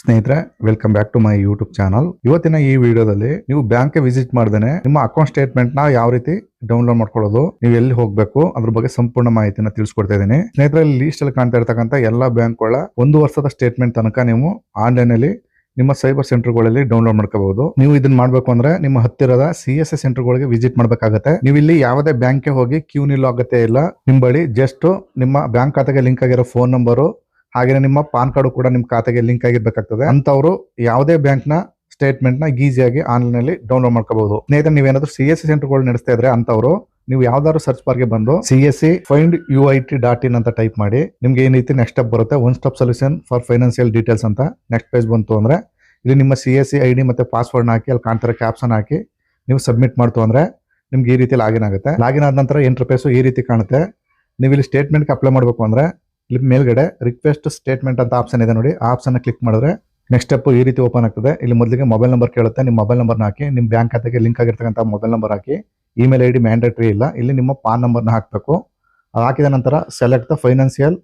ಸ್ನೇಹಿತರೆ welcome back to my YouTube channel ಇವತ್ತಿನ ಈ ವಿಡಿಯೋದಲ್ಲಿ ನೀವು ಬ್ಯಾಂಕ್ ವಿಸಿಟ್ ಮಾಡ್ದೇನೆ ನಿಮ್ಮ ಅಕೌಂಟ್ ಸ್ಟೇಟ್ಮೆಂಟ್ನ ಯಾವ ರೀತಿ ಡೌನ್ಲೋಡ್ ಮಾಡ್ಕೊಳ್ಳೋದು, ನೀವು ಎಲ್ಲಿ ಹೋಗ್ಬೇಕು, ಅದ್ರ ಬಗ್ಗೆ ಸಂಪೂರ್ಣ ಮಾಹಿತಿನ ತಿಳಿಸ್ಕೊಡ್ತಾ ಇದ್ದೀನಿ. ಸ್ನೇಹಿತರೆ ಲೀಸ್ಟ್ ಅಲ್ಲಿ ಕಾಣ್ತಾ ಇರ್ತಕ್ಕಂಥ ಎಲ್ಲಾ ಬ್ಯಾಂಕ್ಗಳ ಒಂದು ವರ್ಷದ ಸ್ಟೇಟ್ಮೆಂಟ್ ತನಕ ನೀವು ಆನ್ಲೈನ್ ಅಲ್ಲಿ ನಿಮ್ಮ ಸೈಬರ್ ಸೆಂಟರ್ಗಳಲ್ಲಿ ಡೌನ್ಲೋಡ್ ಮಾಡ್ಕೋಬಹುದು. ನೀವು ಇದನ್ನ ಮಾಡ್ಬೇಕು ಅಂದ್ರೆ ನಿಮ್ಮ ಹತ್ತಿರದ ಸಿ ಎಸ್ ಎಸ್ ಸೆಂಟರ್ಗಳಿಗೆ ವಿಸಿಟ್ ಮಾಡ್ಬೇಕಾಗತ್ತೆ. ನೀವು ಇಲ್ಲಿ ಯಾವುದೇ ಬ್ಯಾಂಕ್ಗೆ ಹೋಗಿ ಕ್ಯೂ ನಿಲ್ಲೋ ಅಗತ್ಯ ಇಲ್ಲ. ನಿಮ್ಮ ಬಳಿ ಜಸ್ಟ್ ನಿಮ್ಮ ಬ್ಯಾಂಕ್ ಖಾತೆಗೆ ಲಿಂಕ್ ಆಗಿರೋ ಫೋನ್ ನಂಬರು ಹಾಗೆ ನಿಮ್ಮ ಪಾನ್ ಕಾರ್ಡ್ ಕೂಡ ನಿಮ್ಮ ಖಾತೆಗೆ ಲಿಂಕ್ ಆಗಿರ್ಬೇಕಾಗ್ತದೆ. ಅಂತವರು ಯಾವುದೇ ಬ್ಯಾಂಕ್ನ ಸ್ಟೇಟ್ಮೆಂಟ್ನ ಈಸಿಯಾಗಿ ಆನ್ಲೈನ್ ಅಲ್ಲಿ ಡೌನ್ಲೋಡ್ ಮಾಡ್ಕೋಬಹುದು. ಸ್ನೇಹಿತರೆ, ನೀವೇನಾದ್ರೂ ಸಿ ಎಸ್ ಸಿ ಸೆಂಟರ್ಗಳು ನಡೆಸ್ತಾ ಇದ್ರೆ ಅಂತವರು ನೀವು ಯಾವ್ದಾದ್ರು ಸರ್ಚ್ ಬಾರ್ಗೆ ಬಂದು C S C find U I T dot in ಅಂತ ಟೈಪ್ ಮಾಡಿ. ನಿಮ್ಗೆ ಏನ್ ರೀತಿ ನೆಕ್ಸ್ಟ್ ಸ್ಟೆಪ್ ಬರುತ್ತೆ. One stop solution for financial details ಅಂತ ನೆಕ್ಸ್ಟ್ ಪೇಜ್ ಬಂತು ಅಂದ್ರೆ ಇಲ್ಲಿ ನಿಮ್ಮ C S C I D ಮತ್ತೆ ಪಾಸ್ವರ್ಡ್ ಹಾಕಿ, ಅಲ್ಲಿ ಕಾಣ್ತಾರೆ ಕ್ಯಾಪ್ಸನ್ ಹಾಕಿ ನೀವು ಸಬ್ಮಿಟ್ ಮಾಡ್ತು ಅಂದ್ರೆ ನಿಮ್ಗೆ ಈ ರೀತಿ ಲಾಗಿನ್ ಆಗುತ್ತೆ. ಲಾಗಿನ್ ಆದ ನಂತರ ಇಂಟರ್ಫೇಸ್ ಈ ರೀತಿ ಕಾಣುತ್ತೆ. ನೀವು ಇಲ್ಲಿ ಸ್ಟೇಟ್ಮೆಂಟ್ಗೆ ಅಪ್ಲೈ ಮಾಡಬೇಕು ಅಂದ್ರೆ ಇಲ್ಲಿ ಮೇಲ್ಗಡೆ ರಿಕ್ವೆಸ್ಟ್ ಸ್ಟೇಟ್ಮೆಂಟ್ ಅಂತ ಆಪ್ಷನ್ ಇದೆ ನೋಡಿ. ಆಪ್ಷನ್ ಕ್ಲಿಕ್ ಮಾಡಿದ್ರೆ ನೆಕ್ಸ್ಟ್ ಸ್ಟೆಪ್ ಈ ರೀತಿ ಓಪನ್ ಆಗ್ತದೆ. ಇಲ್ಲಿ ಮೊದಲಿಗೆ ಮೊಬೈಲ್ ನಂಬರ್ ಕೇಳುತ್ತೆ. ನಿಮ್ಮ ಮೊಬೈಲ್ ನಂಬರ್ನ ಹಾಕಿ, ನಿಮ್ಮ ಬ್ಯಾಂಕ್ ಖಾತೆಗೆ ಲಿಂಕ್ ಆಗಿರ್ತಕ್ಕಂಥ ಮೊಬೈಲ್ ನಂಬರ್ ಹಾಕಿ ಇಮೇಲ್ ಐ ಡಿ ಮ್ಯಾಂಡೇಟ್ರಿ ಇಲ್ಲ. ಇಲ್ಲಿ ನಿಮ್ಮ ಪಾನ್ ನಂಬರ್ನ ಹಾಕಬೇಕು. ಅದು ಹಾಕಿದ ನಂತರ ಸೆಲೆಕ್ಟ್ ದ ಫೈನಾನ್ಷಿಯಲ್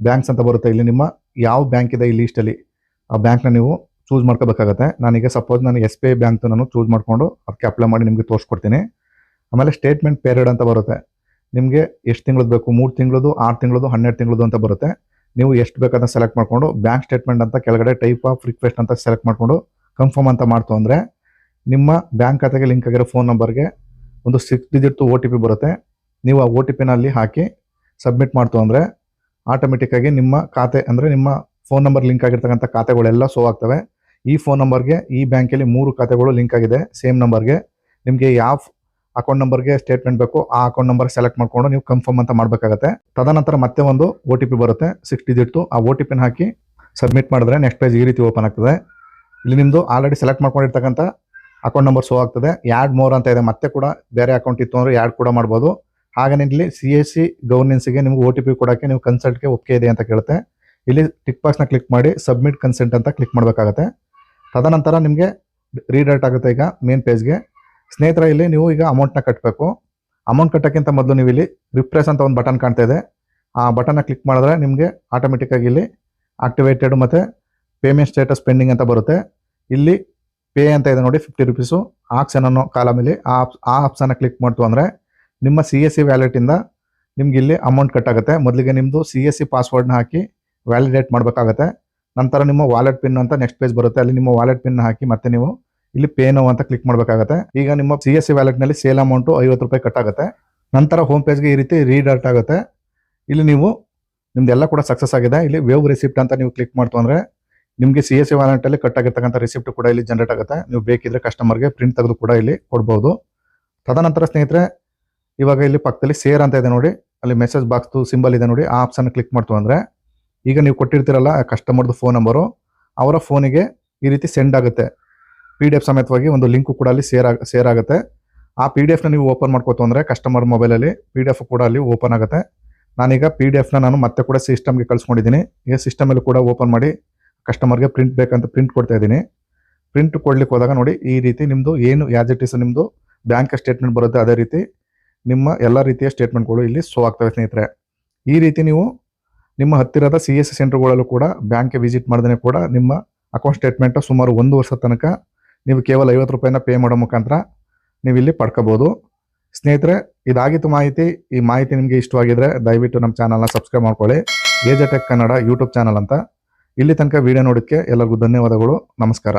ಬ್ಯಾಂಕ್ಸ್ ಅಂತ ಬರುತ್ತೆ. ಇಲ್ಲಿ ನಿಮ್ಮ ಯಾವ ಬ್ಯಾಂಕ್ ಇದೆ ಈ ಲೀಸ್ಟಲ್ಲಿ ಆ ಬ್ಯಾಂಕ್ನ ನೀವು ಚೂಸ್ ಮಾಡ್ಕೋಬೇಕಾಗತ್ತೆ. ನಾನೀಗ ಸಪೋಸ್ ನಾನು ಎಸ್ ಬಿ ಐ ಬ್ಯಾಂಕ್ ನಾನು ಚೂಸ್ ಮಾಡಿಕೊಂಡು, ಅದಕ್ಕೆ ಅಪ್ಲೈ ಮಾಡಿ ನಿಮಗೆ ತೋರಿಸ್ಕೊಡ್ತೀನಿ. ಆಮೇಲೆ ಸ್ಟೇಟ್ಮೆಂಟ್ ಪೇರಿಯಡ್ ಅಂತ ಬರುತ್ತೆ. ನಿಮಗೆ ಎಷ್ಟು ತಿಂಗಳದ್ದು ಬೇಕು? ಮೂರು ತಿಂಗಳದು, ಆರು ತಿಂಗಳದು, ಹನ್ನೆರಡು ತಿಂಗಳದು ಅಂತ ಬರುತ್ತೆ. ನೀವು ಎಷ್ಟು ಬೇಕಂತ ಸೆಲೆಕ್ಟ್ ಮಾಡಿಕೊಂಡು ಬ್ಯಾಂಕ್ ಸ್ಟೇಟ್ಮೆಂಟ್ ಅಂತ ಕೆಳಗಡೆ ಟೈಪ್ ಆಫ್ ರಿಕ್ವೆಸ್ಟ್ ಅಂತ ಸೆಲೆಕ್ಟ್ ಮಾಡಿಕೊಂಡು ಕನ್ಫರ್ಮ್ ಅಂತ ಮಾಡ್ತು ಅಂದರೆ ನಿಮ್ಮ ಬ್ಯಾಂಕ್ ಖಾತೆಗೆ ಲಿಂಕ್ ಆಗಿರೋ ಫೋನ್ ನಂಬರ್ಗೆ ಒಂದು six digit O T P ಬರುತ್ತೆ. ನೀವು ಆ ಓ ಟಿ ಪಿನಲ್ಲಿ ಹಾಕಿ ಸಬ್ಮಿಟ್ ಮಾಡ್ತು ಅಂದರೆ ಆಟೋಮೆಟಿಕ್ಕಾಗಿ ನಿಮ್ಮ ಖಾತೆ ಅಂದರೆ ನಿಮ್ಮ ಫೋನ್ ನಂಬರ್ ಲಿಂಕ್ ಆಗಿರ್ತಕ್ಕಂಥ ಖಾತೆಗಳೆಲ್ಲ ಸೋ ಆಗ್ತವೆ. ಈ ಫೋನ್ ನಂಬರ್ಗೆ ಈ ಬ್ಯಾಂಕಲ್ಲಿ ಮೂರು ಖಾತೆಗಳು ಲಿಂಕ್ ಆಗಿದೆ. ಸೇಮ್ ನಂಬರ್ಗೆ ನಿಮಗೆ ಯಾವ ಅಕೌಂಟ್ ನಂಬರ್ಗೆ ಸ್ಟೇಟ್ಮೆಂಟ್ ಬೇಕು, ಆ ಅಕೌಂಟ್ ನಂಬರ್ ಸೆಲೆಕ್ಟ್ ಮಾಡ್ಕೊಂಡು ನೀವು ಕನ್ಫರ್ಮ್ ಅಂತ ಮಾಡಬೇಕಾಗತ್ತೆ. ತದನಂತರ ಮತ್ತೆ ಒಂದು ಒ ಬರುತ್ತೆ ಸಿಕ್ಸ್ ಡಿಜಿಟ್ ಆ ಒ ಟಿ ಹಾಕಿ ಸಬ್ಮಿಟ್ ಮಾಡಿದ್ರೆ ನೆಕ್ಸ್ಟ್ ಪೇಜ್ ಈ ರೀತಿ ಓಪನ್ ಆಗ್ತದೆ. ಇಲ್ಲಿ ನಿಮ್ಮದು ಆಲ್ರೆಡಿ ಸೆಲೆಕ್ಟ್ ಮಾಡ್ಕೊಂಡಿರ್ತಕ್ಕಂಥ ಅಕೌಂಟ್ ನಂಬರ್ ಶೋ ಆಗ್ತದೆ. ಯಾಡ್ ಮೋರ್ ಅಂತ ಇದೆ. ಮತ್ತೆ ಕೂಡ ಬೇರೆ ಅಕೌಂಟ್ ಇತ್ತು ಅಂದರೆ ಯಾಡ್ ಕೂಡ ಮಾಡ್ಬೋದು. ಹಾಗೆ ಇಲ್ಲಿ ಸಿ ಎಸ್ ಸಿ ಗವರ್ನೆನ್ಸ್ಗೆ ನಿಮ್ಗೆ ಒ ಟಿ ಪಿ ಕೊಡೋಕ್ಕೆ ನೀವು ಕನ್ಸಲ್ಟ್ಗೆ ಒಪ್ಪಿಗೆ ಇದೆ ಅಂತ ಕೇಳುತ್ತೆ. ಇಲ್ಲಿ ಟಿಕ್ ಬಾಕ್ಸ್ನ ಕ್ಲಿಕ್ ಮಾಡಿ ಸಬ್ಮಿಟ್ ಕನ್ಸೆಂಟ್ ಅಂತ ಕ್ಲಿಕ್ ಮಾಡಬೇಕಾಗತ್ತೆ. ತದನಂತರ ನಿಮಗೆ ರೀಡೈರೆಕ್ಟ್ ಆಗುತ್ತೆ ಈಗ ಮೇನ್ ಪೇಜ್ಗೆ ಸ್ನೇಹಿತರ, ಇಲ್ಲಿ ನೀವು ಈಗ ಅಮೌಂಟ್ನ ಕಟ್ಟಬೇಕು ಅಮೌಂಟ್ ಕಟ್ಟೋಕ್ಕಿಂತ ಮೊದಲು ನೀವು ಇಲ್ಲಿ ರಿಪ್ರೆಸ್ ಅಂತ ಒಂದು ಬಟನ್ ಕಾಣ್ತಾ ಇದೆ. ಆ ಬಟನ್ನ ಕ್ಲಿಕ್ ಮಾಡಿದ್ರೆ ನಿಮಗೆ ಆಟೋಮೆಟಿಕ್ಕಾಗಿ ಇಲ್ಲಿ ಆಕ್ಟಿವೇಟೆಡ್ ಮತ್ತು ಪೇಮೆಂಟ್ ಸ್ಟೇಟಸ್ ಪೆಂಡಿಂಗ್ ಅಂತ ಬರುತ್ತೆ. ಇಲ್ಲಿ ಪೇ ಅಂತ ಇದೆ ನೋಡಿ ಫಿಫ್ಟಿ ರುಪೀಸು ಆಪ್ಷನ್ ಅನ್ನೋ ಕಾಲಮಲ್ಲಿ ಆ ಆ ಆಪ್ಷನ್ನ ಕ್ಲಿಕ್ ಮಾಡ್ತು ಅಂದರೆ ನಿಮ್ಮ ಸಿ ಎಸ್ ಸಿ ವ್ಯಾಲೆಟಿಂದ ನಿಮ್ಗೆ ಇಲ್ಲಿ ಅಮೌಂಟ್ ಕಟ್ಟಾಗುತ್ತೆ ಮೊದಲಿಗೆ ನಿಮ್ಮದು ಸಿ ಎಸ್ ಸಿ ಪಾಸ್ವರ್ಡ್ನ ಹಾಕಿ ವ್ಯಾಲಿಡೇಟ್ ಮಾಡಬೇಕಾಗತ್ತೆ. ನಂತರ ನಿಮ್ಮ ವಾಲೆಟ್ ಪಿನ್ ಅಂತ ನೆಕ್ಸ್ಟ್ ಪೇಜ್ ಬರುತ್ತೆ. ಅಲ್ಲಿ ನಿಮ್ಮ ವಾಲೆಟ್ ಪಿನ್ ಹಾಕಿ ಮತ್ತೆ ನೀವು ಇಲ್ಲಿ ಪೇ ನೋ ಅಂತ ಕ್ಲಿಕ್ ಮಾಡಬೇಕಾಗತ್ತೆ. ಈಗ ನಿಮ್ಮ ಸಿ ಎಸ್ ಸಿ ವ್ಯಾಲೆಟ್ನಲ್ಲಿ ಸೇಲ್ ಅಮೌಂಟ್ ಐವತ್ತು ರೂಪಾಯಿ ಕಟ್ ಆಗುತ್ತೆ ನಂತರ ಹೋಮ್ ಪೇಜ್ಗೆ ಈ ರೀತಿ ರೀಡರ್ಟ್ ಆಗುತ್ತೆ. ಇಲ್ಲಿ ನೀವು ನಿಮ್ದೆಲ್ಲ ಕೂಡ ಸಕ್ಸಸ್ ಆಗಿದೆ. ಇಲ್ಲಿ ವೇವ್ ರಿಸಿಪ್ಟ್ ಅಂತ ನೀವು ಕ್ಲಿಕ್ ಮಾಡ್ತು ಅಂದ್ರೆ ನಿಮಗೆ ಸಿ ಎಸ್ ಸಿ ಕಟ್ ಆಗಿರತಕ್ಕಂತ ರಿಸಿಪ್ಟ್ ಕೂಡ ಇಲ್ಲಿ ಜನರೇಟ್ ಆಗುತ್ತೆ. ನೀವು ಬೇಕಿದ್ರೆ ಕಸ್ಟಮರ್ಗೆ ಪ್ರಿಂಟ್ ತೆಗೆದು ಕೂಡ ಇಲ್ಲಿ ಕೊಡ್ಬೋದು. ತದನಂತರ ಸ್ನೇಹಿತರೆ, ಇವಾಗ ಇಲ್ಲಿ ಪಕ್ಕದಲ್ಲಿ ಸೇರ್ ಅಂತ ಇದೆ ನೋಡಿ. ಅಲ್ಲಿ ಮೆಸೇಜ್ ಬಾಕ್ಸ್ದು ಸಿಂಬಲ್ ಇದೆ ನೋಡಿ. ಆ ಆಪ್ಷನ್ ಕ್ಲಿಕ್ ಮಾಡ್ತು ಅಂದ್ರೆ ಈಗ ನೀವು ಕೊಟ್ಟಿರ್ತೀರಲ್ಲ ಕಸ್ಟಮರ್ದು ಫೋನ್ ನಂಬರು ಅವರ ಫೋನಿಗೆ ಈ ರೀತಿ ಸೆಂಡ್ ಆಗುತ್ತೆ. ಪಿ ಡಿ ಎಫ್ ಸಮೇತವಾಗಿ ಒಂದು ಲಿಂಕು ಕೂಡ ಅಲ್ಲಿ ಸೇರ್ ಸೇರ್ ಆಗುತ್ತೆ. ಆ ಪಿ ಡಿ ಎಫ್ನ ನೀವು ಓಪನ್ ಮಾಡ್ಕೋತು ಅಂದರೆ ಕಸ್ಟಮರ್ ಮೊಬೈಲಲ್ಲಿ ಪಿ ಡಿ ಎಫ್ ಕೂಡ ಅಲ್ಲಿ ಓಪನ್ ಆಗುತ್ತೆ. ನಾನೀಗ ಪಿ ಡಿ ಎಫ್ನ ನಾನು ಮತ್ತೆ ಕೂಡ ಸಿಸ್ಟಮ್ಗೆ ಕಳ್ಸ್ಕೊಂಡಿದ್ದೀನಿ ಈಗ ಸಿಸ್ಟಮಲ್ಲಿ ಕೂಡ ಓಪನ್ ಮಾಡಿ ಕಸ್ಟಮರ್ಗೆ ಪ್ರಿಂಟ್ ಬೇಕಂತ ಪ್ರಿಂಟ್ ಕೊಡ್ತಾ ಇದ್ದೀನಿ ಪ್ರಿಂಟ್ ಕೊಡ್ಲಿಕ್ಕೆ ಹೋದಾಗ ನೋಡಿ ಈ ರೀತಿ ನಿಮ್ಮದು ಏನು ಯಾಸ್ ಇಟ್ ಇಸ್ ನಿಮ್ಮದು ಬ್ಯಾಂಕ್ ಸ್ಟೇಟ್ಮೆಂಟ್ ಬರುತ್ತೆ ಅದೇ ರೀತಿ ನಿಮ್ಮ ಎಲ್ಲ ರೀತಿಯ ಸ್ಟೇಟ್ಮೆಂಟ್ಗಳು ಇಲ್ಲಿ ಸೋ ಆಗ್ತವೆ ಸ್ನೇಹಿತರೆ. ಈ ರೀತಿ ನೀವು ನಿಮ್ಮ ಹತ್ತಿರದ ಸಿ ಎಸ್ ಸಿ ಸೆಂಟರ್ಗಳಲ್ಲೂ ಕೂಡ ಬ್ಯಾಂಕ್ಗೆ ವಿಸಿಟ್ ಮಾಡಿದ್ರೆ ಕೂಡ ನಿಮ್ಮ ಅಕೌಂಟ್ ಸ್ಟೇಟ್ಮೆಂಟು ಸುಮಾರು ಒಂದು ವರ್ಷದ ತನಕ ನೀವು ಕೇವಲ ಐವತ್ತು ರೂಪಾಯಿನ ಪೇ ಮಾಡೋ ಮುಖಾಂತರ ನೀವು ಇಲ್ಲಿ ಪಡ್ಕೋಬೋದು. ಸ್ನೇಹಿತರೆ, ಇದಾಗಿತ್ತು ಮಾಹಿತಿ. ಈ ಮಾಹಿತಿ ನಿಮಗೆ ಇಷ್ಟವಾಗಿದ್ರೆ ದಯವಿಟ್ಟು ನಮ್ಮ ಚಾನಲ್ನ ಸಬ್ಸ್ಕ್ರೈಬ್ ಮಾಡ್ಕೊಳ್ಳಿ. ಏಜಟೆಕ್ ಕನ್ನಡ ಯೂಟ್ಯೂಬ್ ಚಾನಲ್ ಅಂತ. ಇಲ್ಲಿ ತನಕ ವಿಡಿಯೋ ನೋಡೋಕ್ಕೆ ಎಲ್ಲರಿಗೂ ಧನ್ಯವಾದಗಳು. ನಮಸ್ಕಾರ.